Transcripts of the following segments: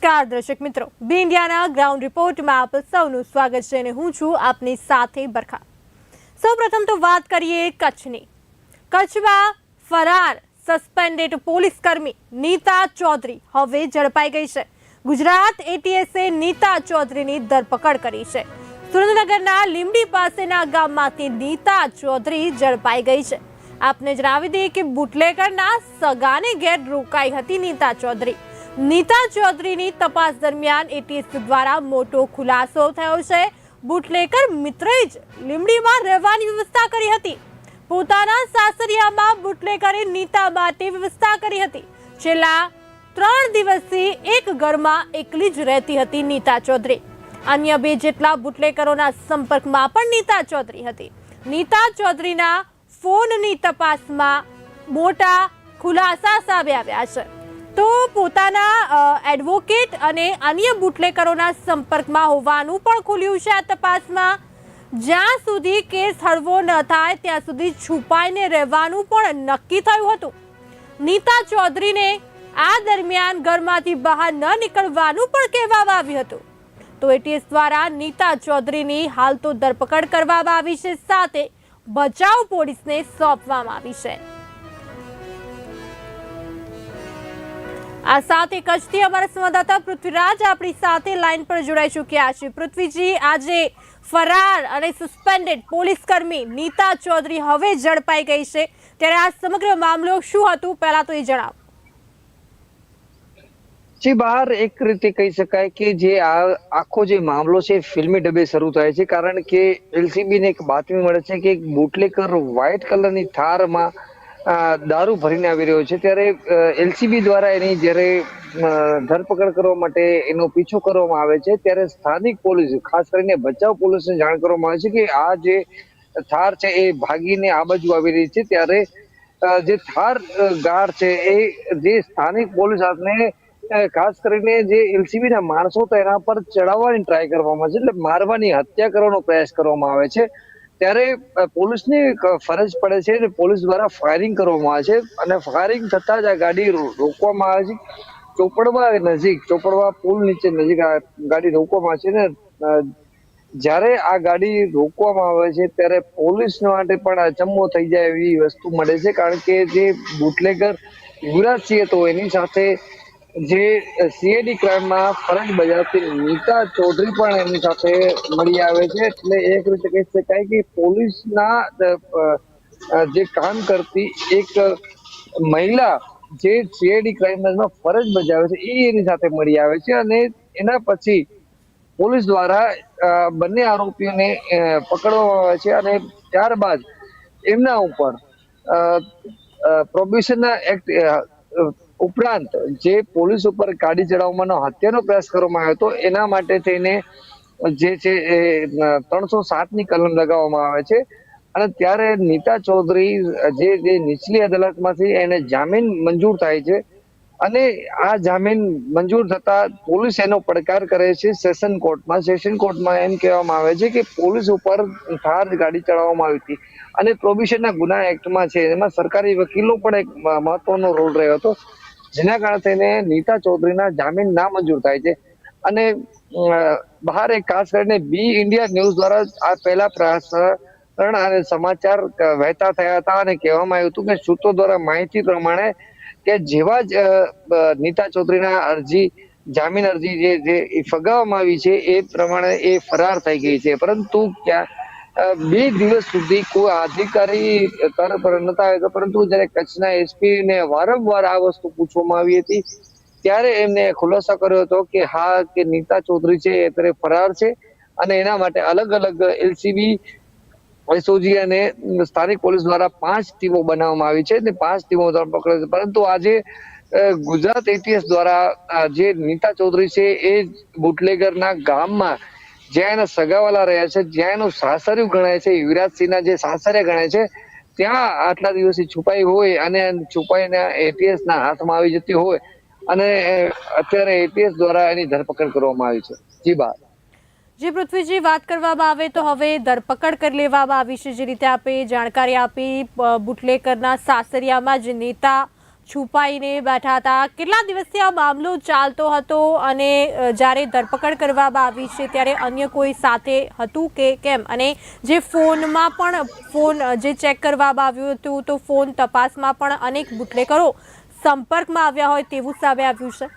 નમસ્કાર, દર્શક મિત્રો. બી ઇન્ડિયાના ગ્રાઉન્ડ રિપોર્ટમાં આપ સૌનું સ્વાગત છે અને હું છું આપની સાથે બરખા. સૌપ્રથમ તો વાત કરીએ કચ્છની. કચ્છમાં ફરાર સસ્પેન્ડેડ પોલીસ કર્મી નીતા ચૌધરી હવે ઝડપાઈ ગઈ છે. ગુજરાત એટીએસે નીતા ચૌધરીની ધરપકડ કરી છે. સુરેન્દ્રનગરના લીમડી પાસેના ગામમાંથી નીતા ચૌધરી ઝડપાઈ ગઈ છે. આપને જણાવી દઈએ કે બુટલેકરના સગાને ઘેર રોકાઈ હતી નીતા ચૌધરી. નીતા ચૌધરીની તપાસ દરમિયાન એટીએસ દ્વારા મોટો ખુલાસો થયો છે. બુટલેકર મિત્રએ જ લીમડીમાં રહેવાની વ્યવસ્થા કરી હતી. પોતાના સાસરિયામાં બુટલેકરે નીતા માટે વ્યવસ્થા કરી હતી. છેલ્લા ત્રણ દિવસથી એક ઘરમાં એકલી જ રહેતી હતી નીતા ચૌધરી. અન્ય બે જેટલા બુટલેકરોના સંપર્કમાં પણ નીતા ચૌધરી હતી. નીતા ચૌધરીના ફોનની તપાસમાં મોટા ખુલાસા સામે આવ્યા છે. તો પોતાના એડવોકેટ અને અન્ય બુટલેકરોના સંપર્કમાં હોવાનું પણ ખુલ્યું છે આ તપાસમાં. જ્યાં સુધી કેસ હળવો ન થાય, ત્યાં સુધી છુપાઈને રહેવાનું પણ નક્કી થયું હતું. નીતા ચૌધરીને આ દરમિયાન ઘરમાંથી બહાર ન નીકળવાનું પણ કહેવામાં આવ્યું હતું. તો એટીએસ દ્વારા નીતા ચૌધરીની હાલ તો ધરપકડ કરવામાં આવી છે, સાથે બચાવ પોલીસને સોંપવામાં આવી છે. આ સાથે કચ્છથી અમારા સંવાદદાતા પૃથ્વીરાજ આપણી સાથે લાઈન પર જોડાઈ ચૂક્યા છે. પૃથ્વીજી, આજે ફરાર અને સસ્પેન્ડેડ પોલીસ કર્મી નીતા ચૌધરી હવે ઝડપાઈ ગઈ છે. ત્યારે આ સમગ્ર મામલો શું હતું પહેલા તો એ જણાવો. જે, બહાર એક રીતે કહી શકાય કે જે આ આખો જે મામલો છે ફિલ્મી ડબે શરૂ થાય છે. કારણ કે એલસીબી ને એક બાતમી મળે છે કે એક બુટલેકર વ્હાઇટ કલરની થારમાં દારૂ ભરીને આવી રહ્યો છે, ત્યારે એલસીબી દ્વારા એની જ્યારે ધરપકડ કરવા માટે એનો પીછો કરવામાં આવે છે, ત્યારે સ્થાનિક પોલીસ, ખાસ કરીને બચાવ પોલીસને જાણ કરવામાં આવે છે કે આ જે થાર છે એ ભાગીને આ બાજુ આવી રહી છે, ત્યારે જે થાર ગાર છે એ, જે સ્થાનિક પોલીસ હાથને ખાસ કરીને જે એલસીબી ના માણસો હતા એના પર ચડાવવાની ટ્રાય કરવામાં આવે છે, એટલે મારવાની હત્યા કરવાનો પ્રયાસ કરવામાં આવે છે. ત્યારે પોલીસની ફરજ પડે છે પોલીસ દ્વારા ફાયરિંગ કરવામાં આવે છે અને ફાયરિંગ થતાં જ આ ગાડી રોકવામાં આવે છે. ચોપડવા નજીક, ચોપડવા પુલ નીચે નજીક આ ગાડી રોકવામાં આવે છે ને જ્યારે આ ગાડી રોકવામાં આવે છે ત્યારે પોલીસ માટે પણ અચંબો થઈ જાય એવી વસ્તુ મળે છે. કારણ કે જે બુટલેગર યુવરાજસિંહ હતો, એની સાથે જે સીએડી ક્રાઇમમાં ફરજ બજાવતી નીતા ચૌધરી પણ એની સાથે મળી આવે છે. એટલે એક રીતે કહી શકાય કે પોલીસના જે કામ કરતી એક મહિલા જે સીઆઈડી ક્રાઇમમાં ફરજ બજાવે છે એ એની સાથે મળી આવે છે અને એના પછી પોલીસ દ્વારા બંને આરોપીઓને પકડવામાં આવે છે અને ત્યારબાદ એમના ઉપર પ્રોબિશનના એક્ટ ઉપરાંત જે પોલીસ ઉપર ગાડી ચડાવવાનો હત્યાનો પ્રયાસ કરવામાં આવ્યો હતો, એના માટે થઈને જે છે એ ત્રણસો સાતની કલમ લગાવવામાં આવે છે. અને ત્યારે નીતા ચૌધરી, જે જે નીચલી અદાલતમાંથી એને જામીન મંજૂર થાય છે અને આ જામીન મંજૂર થતા પોલીસ એનો પડકાર કરે છે સેશન કોર્ટમાં. સેશન કોર્ટમાં એમ કહેવામાં આવે છે કે પોલીસ ઉપર થાર ગાડી ચડાવવામાં આવી હતી. અને પ્રોબિશનના ગુના એક્ટમાં છે. એમાં સરકારી વકીલો પણ એક મહત્વનો રોલ રહ્યો હતો. જેના કારણે થઈને નીતા ચૌધરીના જામીન નામંજૂર થાય છે. અને બહાર એક ખાસ કરીને બી ઇન્ડિયા ન્યૂઝ દ્વારા આ પહેલા પ્રસારણ અને સમાચાર વહેતા થયા હતા અને કહેવામાં આવ્યું હતું કે સૂત્રો દ્વારા માહિતી પ્રમાણે કે જેવા જ નીતા ચૌધરીના અરજી, જામીન અરજી જે જે ફગાવવામાં આવી છે એ પ્રમાણે એ ફરાર થઈ ગઈ છે. પરંતુ ક્યાં બે દિવસ સુધી કોઈ અધિકારી તર પર નતા આવ્યા પરંતુ જ્યારે કચ્છના એસપી ને વારંવાર આ વસ્તુ પૂછવામાં આવી હતી, ત્યારે એમને ખુલાસો કર્યો હતો કે હા, કે નીતા ચૌધરી છે અત્યારે ફરાર છે અને એના માટે અલગ અલગ એલસીબી, એસઓજી અને સ્થાનિક પોલીસ દ્વારા પાંચ ટીમો બનાવવામાં આવી છે અને પાંચ ટીમો ધરપકડ પરંતુ આજે ગુજરાત એટીએસ દ્વારા જે નીતા ચૌધરી છે, એ બુટલેગરના ગામમાં જ્યાં એના સગાવાલા રહ્યા છે, જ્યાં એનું સાસરિયું ગણાય છે યુવરાજસિંહના જે સાસરે ગણાય છે, ત્યાં આટલા દિવસથી છુપાઈ હોય અને છુપાઈને એટીએસ ના હાથમાં આવી જતી હોય અને અત્યારે એટીએસ દ્વારા એની ધરપકડ કરવામાં આવી છે. જી બા. જી પૃથ્વીજી, વાત કરવામાં આવે તો હવે ધરપકડ કરી લેવામાં આવી છે. જે રીતે આપે જાણકારી આપી બુટલેકરના સાસરિયામાં જે નેતા છુપાઈને બેઠા હતા. કેટલા દિવસથી આ મામલો ચાલતો હતો અને જ્યારે ધરપકડ કરવામાં આવી છે, ત્યારે અન્ય કોઈ સાથે હતું કે કેમ? અને જે ફોનમાં પણ ફોન જે ચેક કરવામાં આવ્યું હતું, તો ફોન તપાસમાં પણ અનેક બુટલેકરો સંપર્કમાં આવ્યા હોય તેવું સામે આવ્યું છે.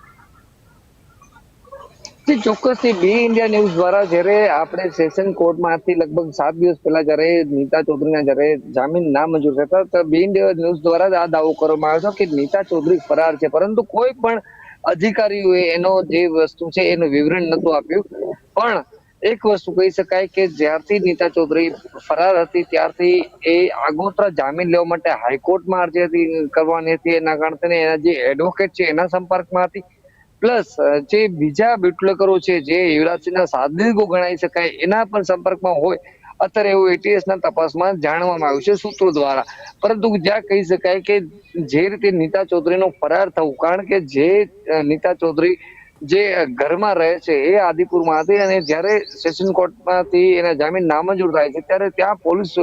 જે ચોક્કસથી બી ઇન્ડિયા ન્યૂઝ દ્વારા જ્યારે આપણે સેશન કોર્ટમાંથી લગભગ સાત દિવસ પહેલા જ્યારે નીતા ચૌધરીના જ્યારે જામીન ના મંજૂર થતા તો બી ઇન્ડિયા ન્યૂઝ દ્વારા જ આ દાવો કરવામાં આવ્યો હતો કે નીતા ચૌધરી ફરાર છે. પરંતુ કોઈ પણ અધિકારીઓએ એનો જે વસ્તુ છે એનું વિવરણ નતું આપ્યું. પણ એક વસ્તુ કહી શકાય કે જ્યારથી નીતા ચૌધરી ફરાર હતી, ત્યારથી એ આગોતરા જામીન લેવા માટે હાઈકોર્ટમાં અરજી હતી, કરવાની હતી. એના કારણે એના જે એડવોકેટ છે એના સંપર્કમાં હતી. પ્લસ જે બીજા બ્યુટલકરો છે, જે યુવરાજસિંહના સાધનિકો ગણાઈ શકાય, એના પણ સંપર્કમાં હોય, અત્યારે એવું એટીએસ ના તપાસમાં જાણવામાં આવ્યું છે સૂત્રો દ્વારા. પરંતુ જ્યાં કહી શકાય કે જે રીતે નીતા ચૌધરીનો ફરાર થવું, કારણ કે જે નીતા ચૌધરી જે ઘરમાં રહે છે, એ આદિપુરમાં હતી અને જ્યારે સેશન કોર્ટમાંથી એના જામીન નામંજૂર થાય છે, ત્યારે ત્યાં પોલીસ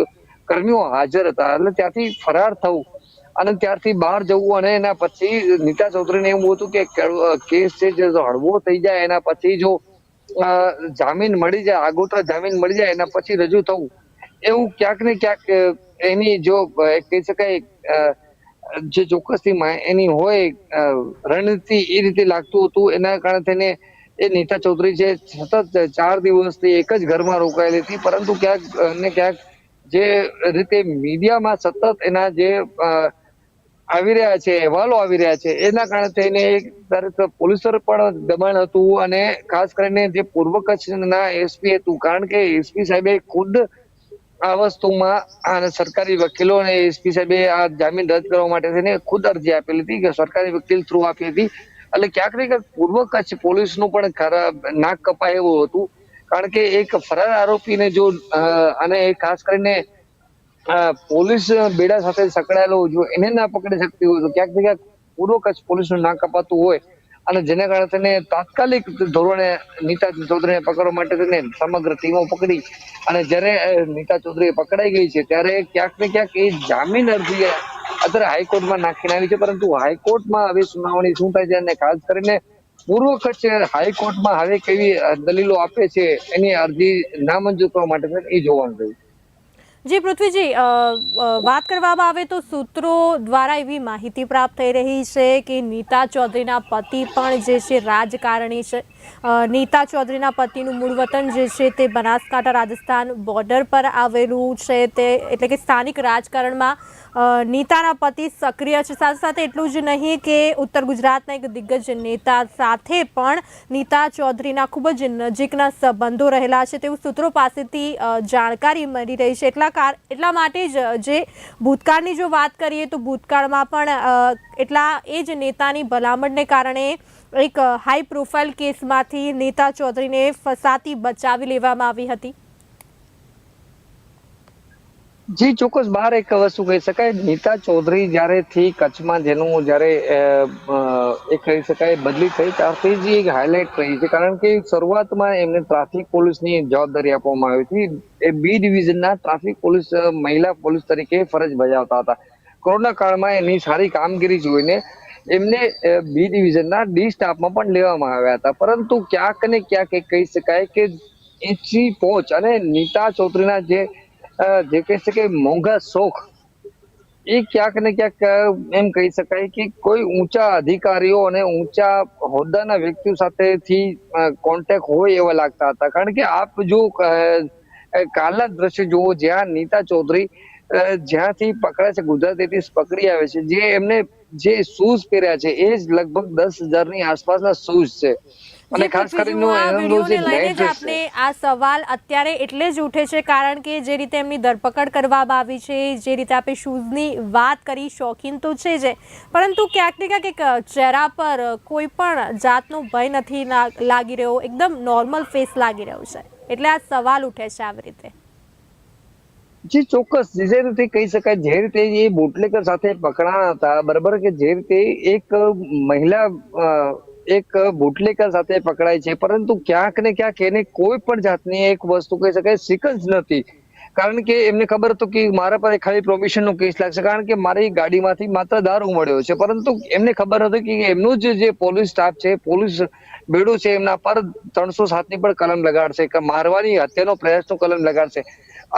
કર્મીઓ હાજર હતા. એટલે ત્યાંથી ફરાર થવું અને ત્યારથી બહાર જવું અને એના પછી નીતા ચૌધરીને એવું હતું કે કેસ છે જે હળવો થઈ જાય, એના પછી જો જામીન મળી જાય, આગોતરા જામીન મળી જાય, એના પછી રજૂ થવું. એવું ક્યાંક ને ક્યાંક એની જો કહી શકાય જે ચોક્કસથી એની હોય રણનીતિ એ રીતે લાગતું હતું. એના કારણે તેને એ નીતા ચૌધરી છે, સતત ચાર દિવસથી એક જ ઘરમાં રોકાયેલી હતી. પરંતુ ક્યાંક ને ક્યાંક જે રીતે મીડિયામાં સતત એના જે આવી રહ્યા છે, અહેવાલો આવી રહ્યા છે, એના કારણે થઈને એક પોલીસ પર પણ દબાણ હતું અને ખાસ કરીને જે પૂર્વ કચ્છના એસપી હતું, કારણ કે એસપી સાહેબે ખુદ આ વસ્તુમાં સરકારી વકીલો અને એસપી સાહેબે આ જામીન રદ કરવા માટે થઈને ખુદ અરજી આપેલી હતી કે સરકારી વકીલ થ્રુ આપી હતી. એટલે ક્યાંક ને ક્યાંક પૂર્વ કચ્છ પોલીસનું પણ ખરાબ નાક કપાય એવું હતું. કારણ કે એક ફરાર આરોપીને જો અને ખાસ કરીને પોલીસ બેડા સાથે સંકળાયેલો જો એને ના પકડી શકતી હોય તો ક્યાંક ને ક્યાંક પૂર્વ કચ્છ પોલીસનું ના કપાતું હોય. અને જેને કારણે તેને તાત્કાલિક ધોરણે નીતા ચૌધરીને પકડવા માટે તેને સમગ્ર ટીમો પકડી. અને જ્યારે નીતા ચૌધરી પકડાઈ ગઈ છે, ત્યારે ક્યાંક ને ક્યાંક એ જામીન અરજી અત્યારે હાઈકોર્ટમાં નાખીને આવી છે, પરંતુ હાઈકોર્ટમાં હવે સુનાવણી શું થાય છે અને ખાસ કરીને પૂર્વ કચ્છ હાઈકોર્ટમાં હવે કેવી દલીલો આપે છે, એની અરજી નામંજૂર કરવા માટે એ જોવાનું રહ્યું. જી, પૃથ્વીજી વાત કરવામાં આવે તો સૂત્રો દ્વારા એવી માહિતી પ્રાપ્ત થઈ રહી છે કે નીતા ચૌધરીના પતિ પણ જે છે, રાજકારણી છે. નીતા ચૌધરીના પતિનું મૂળ વતન જે છે તે બનાસકાંઠા રાજસ્થાન બોર્ડર પર આવેલું છે તે એટલે કે સ્થાનિક રાજકારણમાં નીતાના પતિ સક્રિય છે. સાથે સાથે એટલું જ નહીં કે ઉત્તર ગુજરાતના એક દિગ્ગજ નેતા સાથે પણ નીતા ચૌધરીના ખૂબ જ નજીકના સંબંધો રહેલા છે. તેવું સૂત્રો પાસેથી જાણકારી મળી રહી છે. એટલા કાર, એટલા માટે જ, જે ભૂતકાળની જો વાત કરીએ તો ભૂતકાળમાં પણ એટલા એ જ નેતાની ભલામણને કારણે એક હાઈ પ્રોફાઇલ કેસમાંથી નીતા ચૌધરીને ફસાતી બચાવી લેવામાં આવી હતી. જી, ચોક્કસ બહાર એક વસ્તુ કહી શકાય. નીતા ચૌધરી જ્યારે થી કચ્છમાં જેનું જ્યારે એ કહી શકાય, બદલી થઈ, ત્યારથી જ એક હાઇલાઇટ રહી છે. કારણ કે શરૂઆતમાં એમને ટ્રાફિક પોલીસની જવાબદારી આપવામાં આવી હતી. એ બી ડિવિઝનના ટ્રાફિક પોલીસ મહિલા પોલીસ તરીકે ફરજ બજાવતા હતા. કોરોના કાળમાં એની સારી કામગીરી જોઈને એમને બી ડિવિઝનના ડી સ્ટાફમાં પણ લેવામાં આવ્યા હતા. પરંતુ ક્યાંક ને ક્યાંક કહી શકાય કે એચી પહોંચ અને નીતા ચૌધરીના જે જે કહી શકાય મોંઘા શોખ, એ ક્યાંક ને ક્યાંક એમ કહી શકાય કે કોઈ ઊંચા અધિકારીઓ અને ઊંચા હોદ્દાના વ્યક્તિઓ સાથેથી કોન્ટેક્ટ હોય એવા લાગતા હતા. કારણ કે આપ જો કાલના દ્રશ્ય જુઓ, જ્યાં નીતા ચૌધરી જ્યાંથી પકડાય છે ગુજરાત એટીએસ પકડી આવે છે, જે એમને જે શૂઝ પહેર્યા છે એ જ લગભગ દસ હજારની આસપાસના શૂઝ છે. અને ખાસ કરીને આ સવાલ અત્યારે એટલે જ ઉઠે છે કારણ કે જે રીતે એમની ધરપકડ કરવામાં આવી છે જે રીતે આપણે શૂઝની વાત કરી શોખીન તો છે જ પરંતુ ક્યાંક ને ક્યાંક એક ચહેરા પર કોઈ પણ જાતનો ભય નથી લાગી રહ્યો એકદમ નોર્મલ ફેસ લાગી રહ્યો છે. એટલે આ સવાલ ઉઠે છે આવી રીતે. જી ચોક્કસ, જે રીતે કહી શકાય, જે રીતે એ બુટલેકર સાથે પકડાયા હતા, બરાબર કે જે રીતે એક મહિલા એક બુટલેકર સાથે પકડાય છે, પરંતુ ક્યાંક ને ક્યાંક એને કોઈ પણ જાતની એક વસ્તુ કહી શકાય સિકન્સ નથી. કારણ કે એમને ખબર હતું કે મારા પર ખાલી પ્રોમિશન નો કેસ લાગશે, કારણ કે મારી ગાડીમાંથી માત્ર દારૂ મળ્યો છે, પરંતુ એમને ખબર હતી કે એમનું જ જે પોલીસ સ્ટાફ છે, પોલીસ બેડું છે, એમના પર ત્રણસો સાતની પણ કલમ લગાડશે મારવાની હત્યાનો પ્રયાસનો કલમ લગાડશે.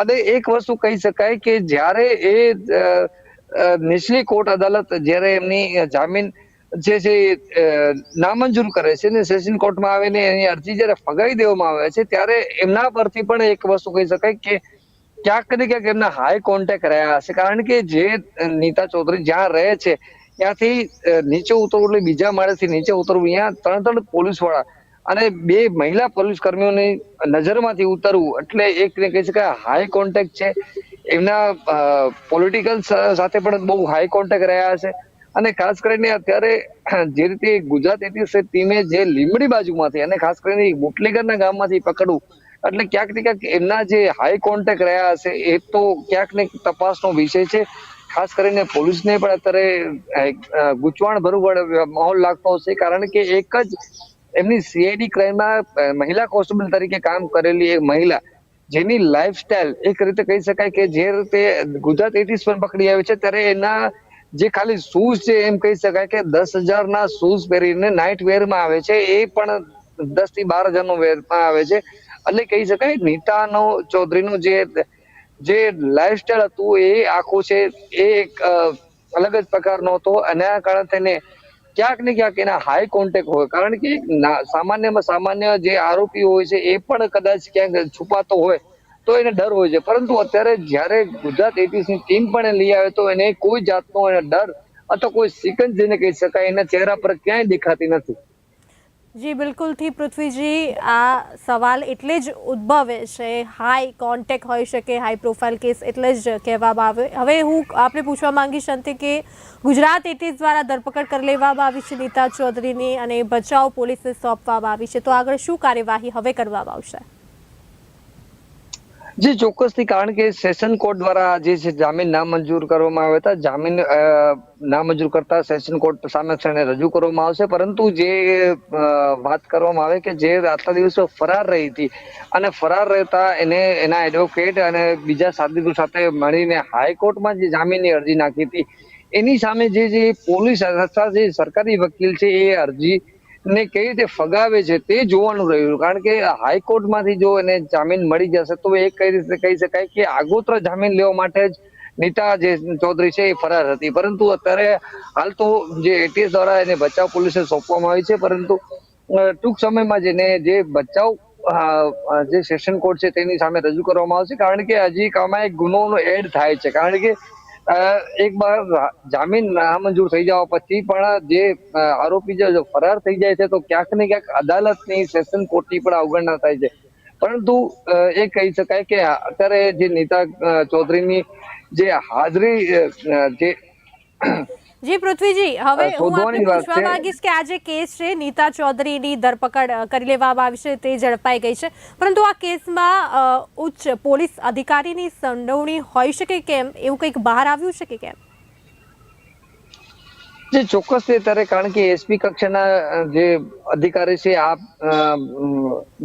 અને એક વસ્તુ કહી શકાય કે જ્યારે એ નીચલી કોર્ટ અદાલત જ્યારે એમની જામીન જે છે નામંજૂર કરે છે ને સેશન કોર્ટમાં આવીને એની અરજી જ્યારે ફગાવી દેવામાં આવે છે, ત્યારે એમના પરથી પણ એક વસ્તુ કહી શકાય કે ક્યાંક ને ક્યાંક એમના હાઈ કોન્ટેક્ટ રહ્યા હશે. કારણ કે જે નીતા ચૌધરી જ્યાં રહે છે, ત્યાંથી નીચે ઉતરવું એટલે બીજા માળેથી નીચે ઉતરવું, અહીંયા ત્રણ ત્રણ પોલીસવાળા અને બે મહિલા પોલીસ કર્મીઓની નજરમાંથી ઉતરવું એટલે એક કહી શકાય હાઈ કોન્ટેક્ટ છે. એમના પોલિટિકલ સાથે પણ બહુ હાઈ કોન્ટેક્ટ રહ્યા છે અને ખાસ કરીને અત્યારે જે રીતે ગુજરાત એટીએસ ટીમે જે લીમડી બાજુમાંથી અને ખાસ કરીને બુટલેગરના ગામમાંથી પકડવું, એટલે ક્યાંક ને ક્યાંક એમના જે હાઈ કોન્ટેક્ટ રહ્યા હશે, એ તો ક્યાંક ને તપાસનો વિષય છે. ખાસ કરીને પોલીસને પણ અત્યારે ગૂંચવાણ ભરું માહોલ લાગતો હશે, કારણ કે એક જ એમની સીઆઈડી ક્રાઇમમાં મહિલા કોન્સ્ટેબલ તરીકે કામ કરેલી એક મહિલા, જેની લાઈફસ્ટાઈલ એક રીતે કહી શકાય કે જે રીતે ગુજરાત એટીસ પણ પકડી આવી છે, ત્યારે એના જે ખાલી શૂઝ છે, એમ કહી શકાય કે દસ હજારના શૂઝ પહેરીને નાઇટ વેરમાં આવે છે, એ પણ દસથી બાર હજારનો વેરમાં આવે છે. એટલે કહી શકાય નીતાનો ચૌધરીનું જે જે લાઈફસ્ટાઈલ હતું એ આખું છે, એ એક અલગ જ પ્રકારનો હતો. અને આ કારણે તેને ક્યાંક ને ક્યાંક એના હાઈ કોન્ટેક્ટ હોય. કારણ કે સામાન્યમાં સામાન્ય જે આરોપી હોય છે, એ પણ કદાચ ક્યાંક છુપાતો હોય, તો એને ડર હોય છે. પરંતુ અત્યારે જ્યારે ગુજરાત એટીએસ ટીમ પણ લઈ આવે, તો એને કોઈ જાતનો એને ડર અથવા કોઈ સિકંજ જેને કહી શકાય, એના ચહેરા પર ક્યાંય દેખાતી નથી. જી બિલકુલથી પૃથ્વીજી, આ સવાલ એટલે જ ઉદ્ભવે છે. હાઈ કોન્ટેક હોઈ શકે હાઈ પ્રોફાઇલ કેસ એટલે જ કહેવામાં આવે. હવે હું આપણે પૂછવા માંગીશ, અંતે, કે ગુજરાત એટીસ દ્વારા ધરપકડ કરી લેવામાં આવી છે નીતા ચૌધરીની અને બચાવ પોલીસને સોંપવામાં આવી છે. તો આગળ શું કાર્યવાહી હવે કરવામાં આવશે? જી, ચોક્કસથી, કારણ કે સેશન કોર્ટ દ્વારા જે છે જામીન નામંજૂર કરવામાં આવ્યા હતા, જામીન નામંજૂર કરતા સેશન કોર્ટ સામે એને રજૂ કરવામાં આવશે. પરંતુ જે વાત કરવામાં આવે કે જે આટલા દિવસો ફરાર રહી હતી અને ફરાર રહેતા એને, એના એડવોકેટ અને બીજા સાથી સાથે મળીને હાઈકોર્ટમાં જે જામીનની અરજી નાખી હતી, એની સામે જે જે પોલીસ અથવા જે સરકારી વકીલ છે એ અરજી ને કઈ રીતે ફગાવે છે તે જોવાનું રહ્યું. કારણ કે હાઈકોર્ટમાંથી જો એને જામીન મળી જશે તો એ કઈ રીતે કહી શકાય કે આગોતરા જામીન લેવા માટે જ નીતા જે ચૌધરી છે એ ફરાર હતી. પરંતુ અત્યારે હાલ તો જે એટીએસ દ્વારા એને બચાવ પોલીસે સોંપવામાં આવી છે. પરંતુ ટૂંક સમયમાં જે બચાવ અ, અ, જે સેશન કોર્ટ છે તેની સામે રજૂ કરવામાં આવશે. કારણ કે હજી આમાં એક ગુનોનો એડ થાય છે. કારણ કે એક બાર જામીન નામંજૂર થઈ જવા પછી પણ જે આરોપી જે ફરાર થઈ જાય છે તો ક્યાંક ને ક્યાંક અદાલતની સેશન કોર્ટની પણ અવગણના થાય છે. પરંતુ એ કહી શકાય કે અત્યારે જે નીતા ચૌધરીની જે હાજરી જે જી પૃથ્વીજી હવે હું આપને પૂછવા માંગીશ કે આ જે કેસ છે નીતા ચૌધરીની ધરપકડ કરી લેવામાં આવી છે તે ઝડપાઈ ગઈ છે. પરંતુ આ કેસમાં ઉચ્ચ પોલીસ અધિકારીની સંડોવણી હોઈ શકે કેમ? એવું કંઈક બહાર આવ્યું છે કે કેમ? જે ચોક્કસ છે ત્યારે કારણ કે એસપી કક્ષાના જે અધિકારી છે આ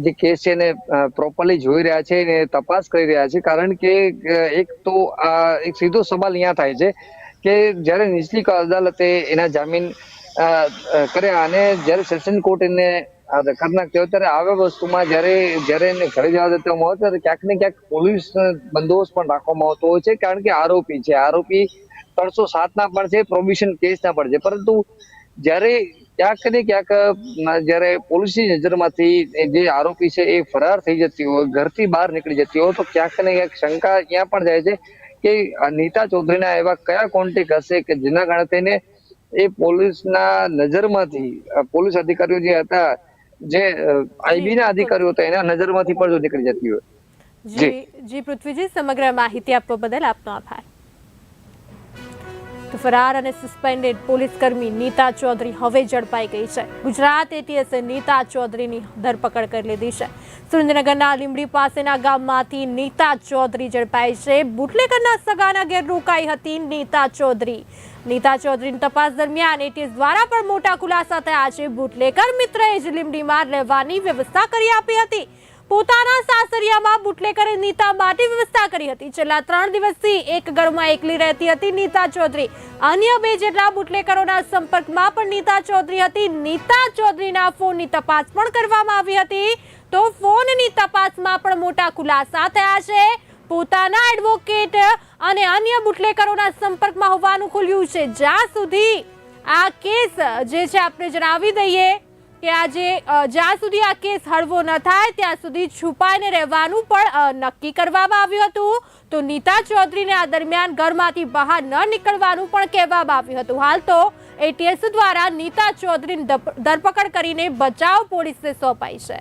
જે કેસ છે એને પ્રોપરલી જોઈ રહ્યા છે એને તપાસ કરી રહ્યા છે કારણ કે એક તો આ એક સીધો સવાલ અહીંયા થાય છે. કે જ્યારે નીચલી અદાલતે એના જામીન કર્યા અને જ્યારે સેશન કોર્ટ એને કરી નાખ્યો ત્યારે આવા વસ્તુમાં જ્યારે જ્યારે એને ઘરે જવા દેવામાં આવે ત્યારે ક્યાંક ને ક્યાંક પોલીસ બંદોબસ્ત પણ રાખવામાં આવતો હોય છે, કારણ કે આરોપી છે. આરોપી ત્રણસો સાત ના પણ છે, પ્રોબિશન કેસ ના પણ છે. પરંતુ જ્યારે ક્યાંક ને ક્યાંક જ્યારે પોલીસની નજરમાંથી જે આરોપી છે, એ ફરાર થઈ જતી હોય, ઘરથી બહાર નીકળી જતી હોય, તો ક્યાંક ને ક્યાંક શંકા ત્યાં પણ જાય છે કે નીતા ચૌધરીના એવા કયા કોન્ટેક હશે કે જેના કારણે તેને એ પોલીસના નજરમાંથી પોલીસ અધિકારીઓ જે હતા જે આઈબી ના અધિકારીઓ હતા એના નજરમાંથી પણ જો નીકળી જતી હોય. જી જી પૃથ્વીજી સમગ્ર માહિતી આપવા બદલ આપનો આભાર. તો ફરાર અને સસ્પેન્ડેડ પોલીસ કર્મી નીતા ચૌધરી હવે ઝડપાઈ ગઈ છે. ગુજરાત એટીએસે નીતા ચૌધરીની ધરપકડ કરી લીધી છે. સુરેન્દ્રનગરના લીંબડી પાસેના ગામમાંથી નીતા ચૌધરી ઝડપાઈ છે. બુટલેકરના સગાના ઘેર રોકાઈ હતી નીતા ચૌધરી. નીતા ચૌધરીની તપાસ દરમિયાન એટીએસ દ્વારા પણ મોટા ખુલાસા થયા છે. બુટલેકર મિત્રએ જ લીંબડીમાં રહેવાની વ્યવસ્થા કરી આપી હતી. પોતાના સાસરિયામાં બુટલેકરે નીતા માટે વ્યવસ્થા કરી હતી. છેલ્લા ત્રણ દિવસથી એક ઘરમાં એકલી રહેતી હતી નીતા ચૌધરી. અન્ય બે જેટલા બુટલેકરોના સંપર્કમાં પણ નીતા ચૌધરી હતી. નીતા ચૌધરીના ફોનની તપાસ પણ કરવામાં આવી હતી. તો ફોનની તપાસમાં પણ મોટા ખુલાસા થયા છે. પોતાના એડવોકેટ અને અન્ય બુટલેકરોના સંપર્કમાં હોવાનું ખુલ્યું છે. જ્યાં સુધી આ કેસ જે છે, આપણે જણાવી દઈએ. કે આજે જ્યાં સુધી આ કેસ હળવો ન થાય, ત્યાં સુધી છુપાઈને રહેવાનું પણ નક્કી કરવામાં આવ્યું હતું. તો નીતા ચૌધરીને આ દરમિયાન ઘરમાંથી બહાર ન નીકળવાનું પણ કહેવામાં આવ્યું હતું. હાલ તો એટીએસ દ્વારા નીતા ચૌધરીની ધરપકડ કરીને બચાવ પોલીસને સોંપાઈ છે.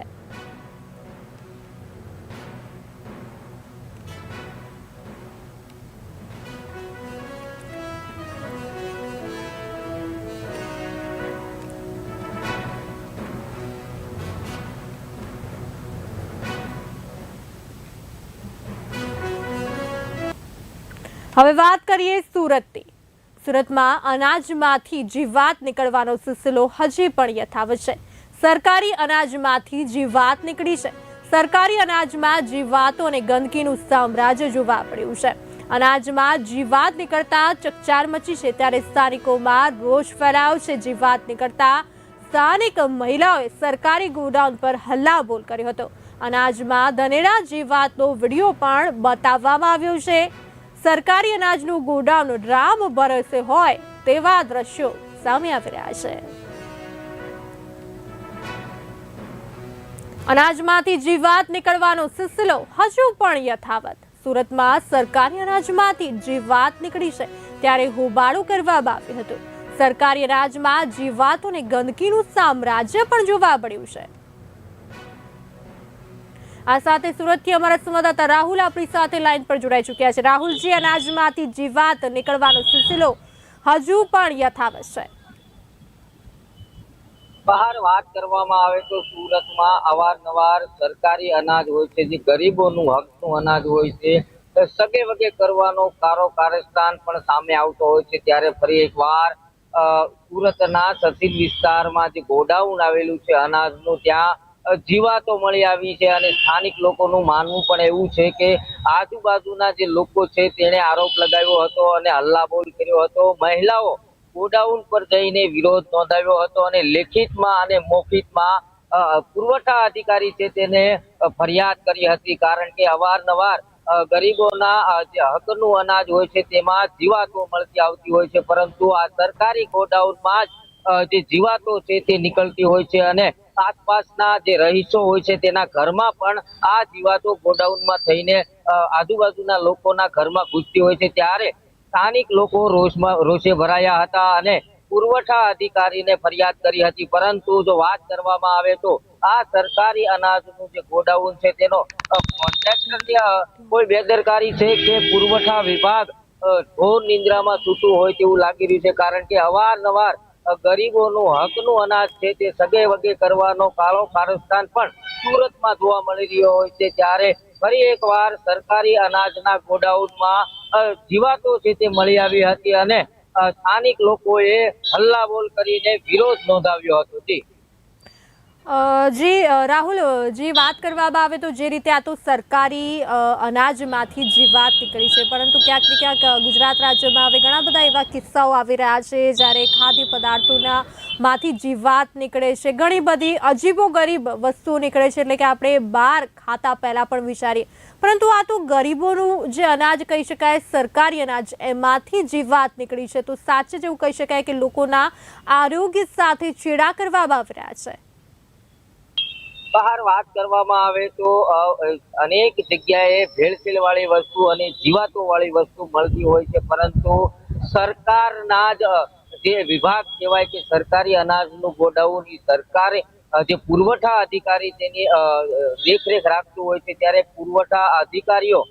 હવે વાત કરીએ સુરતની. સુરતમાં અનાજમાંથી જીવાત નીકળવાનો સિલસિલો હજી પણ યથાવત છે. સરકારી અનાજમાંથી જીવાત નીકળી છે. સરકારી અનાજમાં જીવાતો અને ગંદકીનું સામ્રાજ્ય જોવા મળ્યું છે. અનાજમાં જીવાત નીકળતા ચકચાર મચી છે. ત્યારે સ્થાનિકોમાં રોષ ફેલાયો છે. જીવાત નીકળતા સ્થાનિક મહિલાઓએ સરકારી ગોડાઉન પર હલ્લાબોલ કર્યો હતો. અનાજમાં ધનેરા જીવાતનો વીડિયો પણ બતાવવામાં આવ્યો છે. સરકારી અનાજનું ગોડાઉન રામ ભરોસે હોય તેવા દ્રશ્યો સામે આવી રહ્યા છે. અનાજમાંથી જીવાત નીકળવાનો સિલસિલો હજુ પણ યથાવત. સુરતમાં સરકારી અનાજમાંથી જીવાત નીકળી છે ત્યારે હોબાળો કરવામાં આવ્યું હતું. સરકારી અનાજમાં જીવાતો અને ગંદકીનું સામ્રાજ્ય પણ જોવા મળ્યું છે. આ સાથે સુરતથી અમારા સંવાદદાતા રાહુલ આપણી સાથે લાઈન પર જોડાઈ ચૂક્યા છે. રાહુલજી, અનાજમાંથી જીવાત નીકળવાનો સિલસિલો હજુ પણ યથાવત છે. બહાર વાત કરવામાં આવે તો સુરતમાં અવારનવાર સરકારી અનાજ હોય છે, જે ગરીબોનું હકનું અનાજ હોય છે સગે વગે કરવાનો કારો કારસ્તાન પણ સામે આવતો હોય છે. ત્યારે ફરી એકવાર સુરતના સસીલ વિસ્તારમાં જે ગોડાઉન આવેલું છે અનાજનું, ત્યાં જીવાતો મળી આવી છે અને સ્થાનિક લોકોનું માનવું પણ એવું છે કે આજુબાજુના જે લોકો છે તેણે આરોપ લગાવ્યો હતો અને હલ્લાબોલ કર્યો હતો. મહિલાઓ ગોડાઉન પર જઈને વિરોધ નોંધાવ્યો હતો અને લેખિતમાં અને મૌખિતમાં પુરવઠા અધિકારી છે તેને ફરિયાદ કરી હતી કારણ કે અવારનવાર ગરીબોના જે હકનું અનાજ હોય છે તેમાં જીવાતો મળતી આવતી હોય છે. પરંતુ આ સરકારી ગોડાઉનમાં જ જે જીવાતો છે તે નીકળતી હોય છે અને આસપાસના જે રહીશો હોય છે તેના ઘરમાં પણ આ જીવાતો ગોડાઉનમાં થઈને આજુબાજુના લોકોના ઘરમાં ઘૂસતી હોય છે. ત્યારે સ્થાનિક લોકો રોષમાં, રોષે ભરાયા હતા અને પુરવઠા અધિકારીને ફરિયાદ કરી હતી. પરંતુ જો વાત કરવામાં આવે તો આ સરકારી અનાજનું જે ગોડાઉન છે તેનો કોઈ બેદરકારી છે કે પુરવઠા વિભાગ ઢોર નિંદ્રામાં સૂતું હોય તેવું લાગી રહ્યું છે? કારણ કે અવારનવાર ગરીબોનું હકનું અનાજ છે તે સગે વગે કરવાનો કાળો કારસ્તાન પણ સુરતમાં જોવા મળી રહ્યો હોય છે. ત્યારે ફરી એકવાર સરકારી અનાજના ગોડાઉનમાં જીવાતો છે તે મળી આવી હતી અને સ્થાનિક લોકોએ હલ્લાબોલ કરીને વિરોધ નોંધાવ્યો હતો. જી રાહુલ, જે, વાત કરવામાં આવે તો જે રીતે આ તો સરકારી અનાજમાંથી જીવાત નીકળી છે, પરંતુ ક્યાંક ને ક્યાંક ગુજરાત રાજ્યમાં હવે ઘણા બધા એવા કિસ્સાઓ આવી રહ્યા છે, જ્યારે ખાદ્ય પદાર્થોના માંથી જીવાત નીકળે છે. ઘણી બધી અજીબો ગરીબ વસ્તુઓ નીકળે છે, એટલે કે આપણે બહાર ખાતા પહેલાં પણ વિચારીએ. પરંતુ આ તો ગરીબોનું જે અનાજ કહી શકાય, સરકારી અનાજ, એમાંથી જીવાત નીકળી છે. તો સાચે જ એવું કહી શકાય કે લોકોના આરોગ્ય સાથે છેડા કરવામાં આવી રહ્યા છે. બહાર વાત કરવામાં આવે તો અનેક જગ્યાએ ભેળસેળ વાળી વસ્તુ અને જીવાતો વાળી વસ્તુ મળતી હોય છે. પરંતુ સરકારના જ જે વિભાગ કહેવાય કે સરકારી અનાજનું ગોડાઉન સરકારે જે પુરવઠા અધિકારી તેની દેખરેખ રાખતું હોય છે, ત્યારે પુરવઠા અધિકારીઓ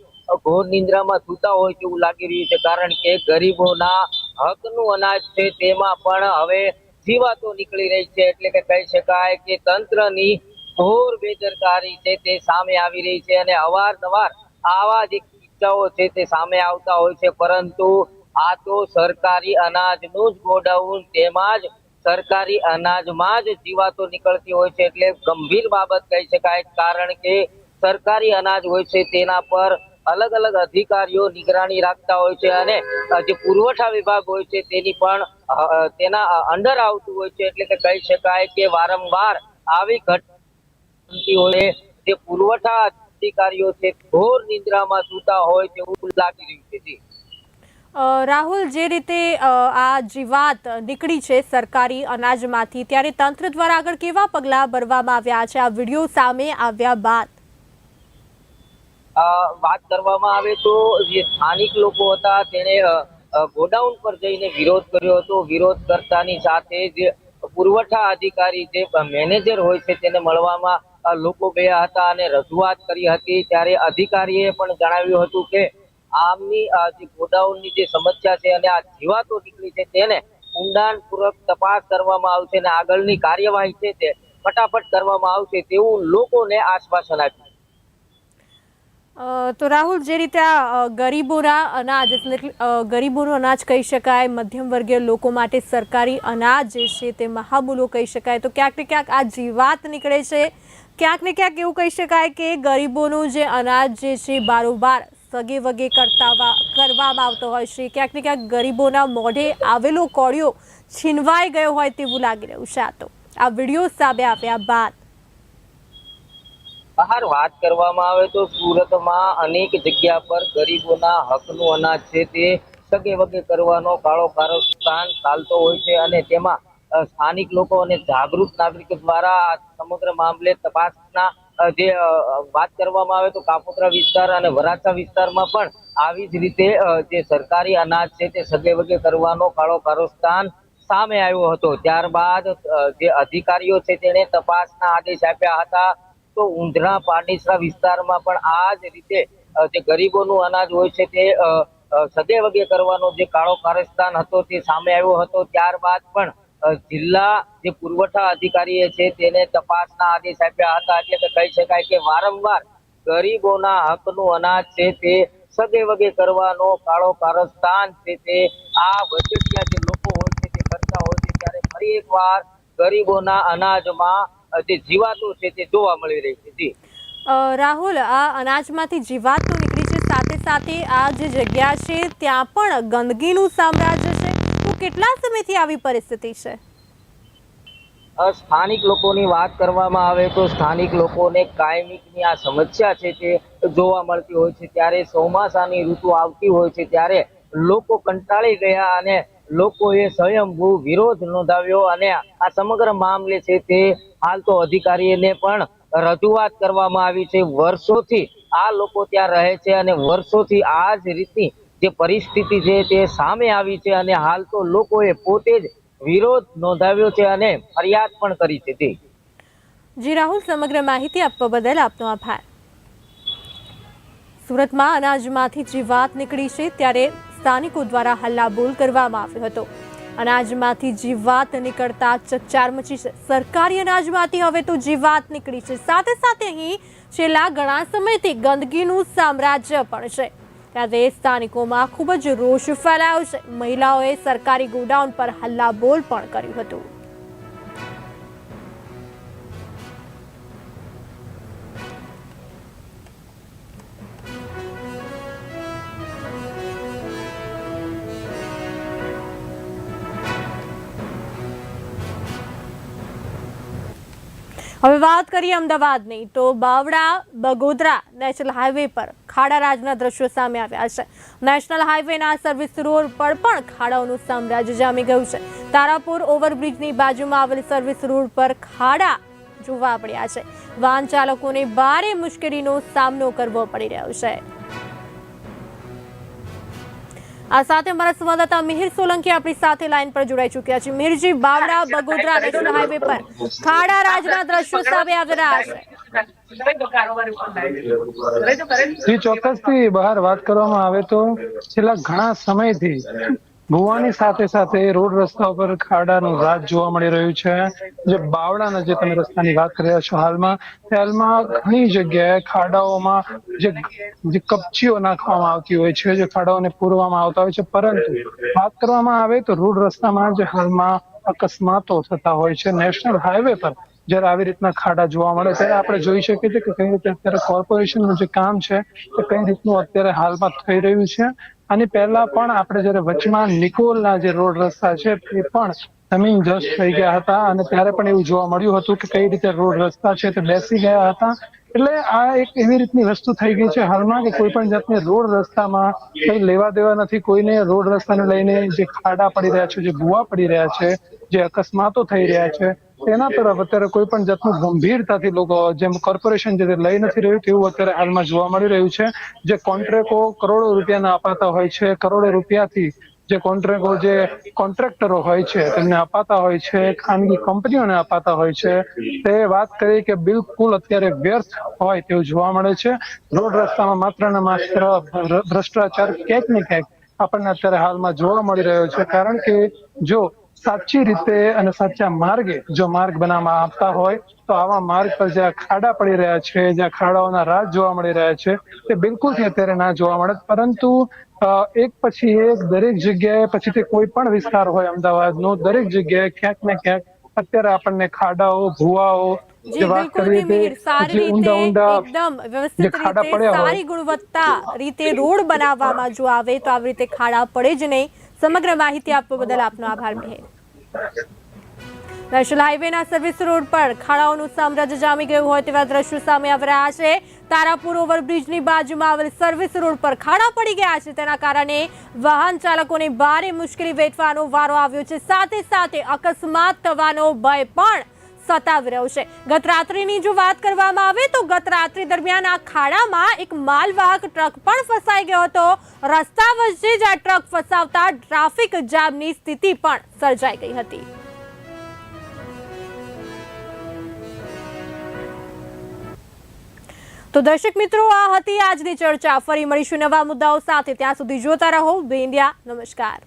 ઘોર નિંદ્રામાં સૂતા હોય તેવું લાગી રહ્યું છે. કારણ કે ગરીબોના હકનું અનાજ છે, તેમાં પણ હવે જીવાતો નીકળી રહી છે. એટલે કે કહી શકાય કે તંત્રની ઘોર બેદરકારી છે તે સામે આવી રહી છે અને અવારનવાર આવા જે કિસ્સાઓ છે તે સામે આવતા હોય છે. પરંતુ આ તો સરકારી અનાજનું જ ગોડાઉન, તેમાં જ સરકારી અનાજમાં જ જીવાતો નીકળતી હોય છે એટલે ગંભીર બાબત કહી શકાય. કારણ કે સરકારી અનાજ હોય છે તેના પર અલગ અલગ અધિકારીઓ નિગરાની રાખતા હોય છે અને જે પુરવઠા વિભાગ હોય છે તેની પણ તેના અંડર આવતું હોય છે. એટલે કે કહી શકાય કે વારંવાર આવી ઘટના બનતી જે પુરવઠા અધિકારીઓ છે ઘોર નિંદ્રામાં સૂતા હોય તેવું લાગી રહ્યું છે રાહુલ જે રીતે આ જીવાત નીકળી છે સરકારી અનાજમાંથી ત્યારે તંત્ર દ્વારા આગળ કેવા પગલાં ભરવામાં આવ્યા છે? આ વીડિયો સામે આવ્યા બાદ. વાત કરવામાં આવે તો જે સ્થાનિક લોકો હતા તેણે ગોડાઉન પર જઈને વિરોધ કર્યો હતો. વિરોધ કરતાની સાથે જે પુરવઠા અધિકારી જે મેનેજર હોય છે તેને મળવામાં લોકો ગયા હતા અને રજૂઆત કરી હતી. ત્યારે અધિકારીએ પણ જણાવ્યું હતું કે આમની જે ગોડાઉનની જે સમસ્યા છે અને આ જીવાતો નીકળી છે તેને ઊંડાણપૂર્વક તપાસ કરવામાં આવશે અને આગળની કાર્યવાહી છે તે ફટાફટ કરવામાં આવશે તેવું લોકોને આશ્વાસન આપ્યું. તો રાહુલ, જે રીતે આ ગરીબોના અનાજ એટલે ગરીબોનું અનાજ કહી શકાય, મધ્યમ વર્ગીય લોકો માટે સરકારી અનાજ જે છે તે મહાબુલો કહી શકાય. તો ક્યાંક ને ક્યાંક આ જીવાત નીકળે છે. ક્યાંક ને ક્યાંક એવું કહી શકાય કે ગરીબોનું જે અનાજ જે છે બારોબાર સગે વગે કરતા કરવામાં આવતો હોય છે. ક્યાંક ને ક્યાંક ગરીબોના મોઢે આવેલો કોળિયો છીનવાઈ ગયો હોય તેવું લાગી રહ્યું છે આ તો. આ વીડિયો સામે આવ્યા બાદ. બહાર વાત કરવામાં આવે તો સુરતમાં અનેક જગ્યા પર ગરીબોના હકનું અનાજ છે તે સગે વગે કરવાનો કાળો કારસ્તાન ચાલતો હોય છે અને તેમાં સ્થાનિક લોકો અને જાગૃત નાગરિકો દ્વારા આ સમગ્ર મામલે તપાસના જે વાત કરવામાં આવે તો કાપોત્રા વિસ્તાર અને વરાછા વિસ્તારમાં પણ આવી જ રીતે જે સરકારી અનાજ છે તે સગે વગે કરવાનો કાળો કારસ્તાન સામે આવ્યો હતો. ત્યારબાદ જે અધિકારીઓ છે તેણે તપાસના આદેશ આપ્યા હતા. તો ઊંધરા પારડીસરા વિસ્તારમાં પણ આ જ રીતે જે ગરીબોનું અનાજ હોય છે તે સગે વગે કરવાનો જે કાળો કારસ્તાન હતો તે સામે આવ્યો હતો. ત્યારબાદ પણ જિલ્લા જે પુરવઠા અધિકારી છે તેને તપાસના આદેશ આપ્યા હતા એટલે કે કહી શકાય કે વારંવાર ગરીબોના હકનું અનાજ છે તે સગે વગે કરવાનો કાળો કારસ્તાન છે તે આ વચેટિયા જે લોકો હોય છે તે કરતા હોય છે, ત્યારે ફરી એકવાર ગરીબોના અનાજમાં જે જીવાતો છે તે જોવા મળી રહી છે. જી. રાહુલ, આ અનાજમાંથી જીવાતો નીકળી છે. સાથે સાથે આ જે જગ્યા છે, ત્યાં પણ ગંદકીનું સામ્રાજ્ય કેટલા સમયથી આવી પરિસ્થિતિ છે? સ્થાનિક લોકોની વાત કરવામાં આવે તો સ્થાનિક લોકોને કાયમિકની આ સમસ્યા છે તે જોવા મળતી હોય છે. ત્યારે ચોમાસાની ઋતુ આવતી હોય છે, ત્યારે લોકો કંટાળી ગયા અને લોકોએ સ્વયંભૂ વિરોધ નોંધાવ્યો અને આ સમગ્ર મામલે છે તે હાલ તો અધિકારીને પણ રજૂઆત કરવામાં આવી છે. વર્ષોથી આ લોકો ત્યાં રહે છે અને વર્ષોથી આ જ રીતની જે પરિસ્થિતિ છે તે સામે આવી છે અને હાલ તો લોકોએ પોતે જ વિરોધ નોંધાવ્યો છે અને ફરિયાદ પણ કરી છે તે. જી રાહુલ, સમગ્ર માહિતી આપવા બદલ આપનો આભાર. સુરતમાં અનાજમાંથી જીવાત નીકળી છે ત્યારે સ્થાનિકો દ્વારા હલ્લાબોલ કરવામાં આવ્યો હતો. અનાજમાંથી જીવાત નીકળતા ચકચાર મચી છે. સરકારી અનાજમાંથી હવે તો જીવાત નીકળી છે. સાથે સાથે અહીં છેલ્લા ઘણા સમયથી ગંદકીનું સામ્રાજ્ય પણ છે. ત્યારે સ્થાનિકોમાં ખૂબ જ રોષ ફેલાયો છે. મહિલાઓએ સરકારી ગોડાઉન પર હલ્લાબોલ પણ કર્યું હતું. હવે વાત કરીએ અમદાવાદની, તો બાવડા, બગોદરા નેશનલ હાઈવે પર ખાડા રાજના દ્રશ્યો સામે આવ્યા છે. નેશનલ હાઈવેના સર્વિસ રોડ પર પણ ખાડાઓનું સામ્રાજ્ય જામી ગયું છે. તારાપુર ઓવરબ્રિજની બાજુમાં આવેલ સર્વિસ રોડ પર ખાડા જોવા પડ્યા છે. વાહન ચાલકોને ભારે મુશ્કેલીનો સામનો કરવો પડી રહ્યો છે. આ સાથે અમારા સંવાદદાતા મિહિર સોલંકી આપણી સાથે લાઈન પર જોડાઈ ચૂક્યા છે. મિહિરજી બાવડા બગોદરા નેશનલ હાઈવે પર. ખાડા રાજના દ્રશ્યો સામે આવી રહ્યા છે. ચોક્કસથી બહાર વાત કરવામાં આવે તો છેલ્લા ઘણા સમયથી ભુવાની સાથે સાથે રોડ રસ્તા ઉપર ખાડાનું રાજ જોવા મળી રહ્યું છે. જે બાવળાના જે તમે રસ્તાની વાત કરી રહ્યા છો હાલમાં હાલમાં ઘણી જગ્યાએ ખાડાઓમાં જે જે કપચીઓ નાખવામાં આવતી હોય છે, જે ખાડાઓને પૂરવામાં આવતા હોય છે. પરંતુ વાત કરવામાં આવે તો રોડ રસ્તામાં જે હાલમાં અકસ્માતો થતા હોય છે. નેશનલ હાઈવે પર જ્યારે આવી રીતના ખાડા જોવા મળે, ત્યારે આપણે જોઈ શકીએ છીએ કે કઈ રીતે અત્યારે કોર્પોરેશનનું જે કામ છે, એ કઈ રીતનું અત્યારે હાલમાં થઈ રહ્યું છે. અને પહેલા પણ આપણે જ્યારે વચમાં નિકોલના જે રોડ રસ્તા છે, એ પણ જમીન જસ્ટ થઈ ગયા હતા અને ત્યારે પણ એવું જોવા મળ્યું હતું કે કઈ રીતે રોડ રસ્તા છે તે બેસી ગયા હતા. એટલે આ એક એવી રીતની વસ્તુ થઈ ગઈ છે હાલમાં કે કોઈ પણ જાતની રોડ રસ્તામાં કઈ લેવા દેવા નથી. કોઈને રોડ રસ્તાને લઈને જે ખાડા પડી રહ્યા છે, જે ભૂવા પડી રહ્યા છે, જે અકસ્માતો થઈ રહ્યા છે તેના તરફ અત્યારે કોઈ પણ જાતનું ગંભીરતાથી લોકો, જેમ કોર્પોરેશન જે લઈ નથી રહ્યું તેવું અત્યારે હાલમાં જોવા મળી રહ્યું છે. જે કોન્ટ્રેક્ટો કરોડો રૂપિયાના અપાતા હોય છે, કરોડો રૂપિયાથી જે કોન્ટ્રાક્ટો જે કોન્ટ્રાક્ટરો હોય છે, તેમને અપાતા હોય છે, ખાનગી કંપનીઓને અપાતા હોય છે, તે વાત કરી કે બિલકુલ અત્યારે વ્યર્થ હોય તેવું જોવા મળે છે. રોડ રસ્તામાં માત્ર ને માત્ર ભ્રષ્ટાચાર ક્યાંક ને ક્યાંક આપણને અત્યારે હાલમાં જોવા મળી રહ્યો છે. કારણ કે જો સાચી રીતે અને સાચા માર્ગે જો માર્ગ બનાવવામાં આવતા હોય તો આવા માર્ગ પર જ્યાં ખાડા પડી રહ્યા છે જ્યાં ખાડાઓના રાજ જોવા મળી રહ્યા છે તે બિલકુલથી અત્યારે ના જોવા મળે. પરંતુ એક પછી એક દરેક જગ્યાએ પછી તે કોઈ પણ વિસ્તાર હોય અમદાવાદનો દરેક જગ્યાએ ક્યાંક ને ક્યાંક અત્યારે આપણને ખાડાઓ ભૂવાઓ જી બિલકુલ રીતે એકદમ વ્યવસ્થિત રીતે સારી ગુણવત્તા રીતે રોડ બનાવવામાં જો આવે તો આવી રીતે ખાડા પડે જ નહીં. સમગ્ર માહિતી આપવા બદલ આપનો આભાર, મહેર. નેશનલ હાઈવેના સર્વિસ રોડ પર ખાડાઓનું સામ્રાજ્ય જામી ગયું હોય તેવા દ્રશ્યો સામે આવી રહ્યા છે. તારાપુર ઓવરબ્રિજની બાજુમાં આવેલ સર્વિસ રોડ પર ખાડા પડી ગયા છે. તેના કારણે વાહન ચાલકોને ભારે મુશ્કેલી વેઠવાનો વારો આવ્યો છે. સાથે સાથે અકસ્માત થવાનો ભય પણ સતાવી રહ્યો છે. ગત રાત્રિની જો વાત કરવામાં આવે તો ગત રાત્રિ દરમિયાન આ ખાડામાં એક માલવાહક ટ્રક પણ ફસાઈ ગયો હતો. રસ્તા વચ્ચે જ આ ટ્રક ફસાવતા ટ્રાફિક જામની સ્થિતિ પણ સર્જાઈ ગઈ હતી. તો દર્શક મિત્રો, આ હતી આજની ચર્ચા. ફરી મળીશું નવા મુદ્દાઓ સાથે. ત્યાં સુધી જોતા રહો. બે ઇન્ડિયા, નમસ્કાર.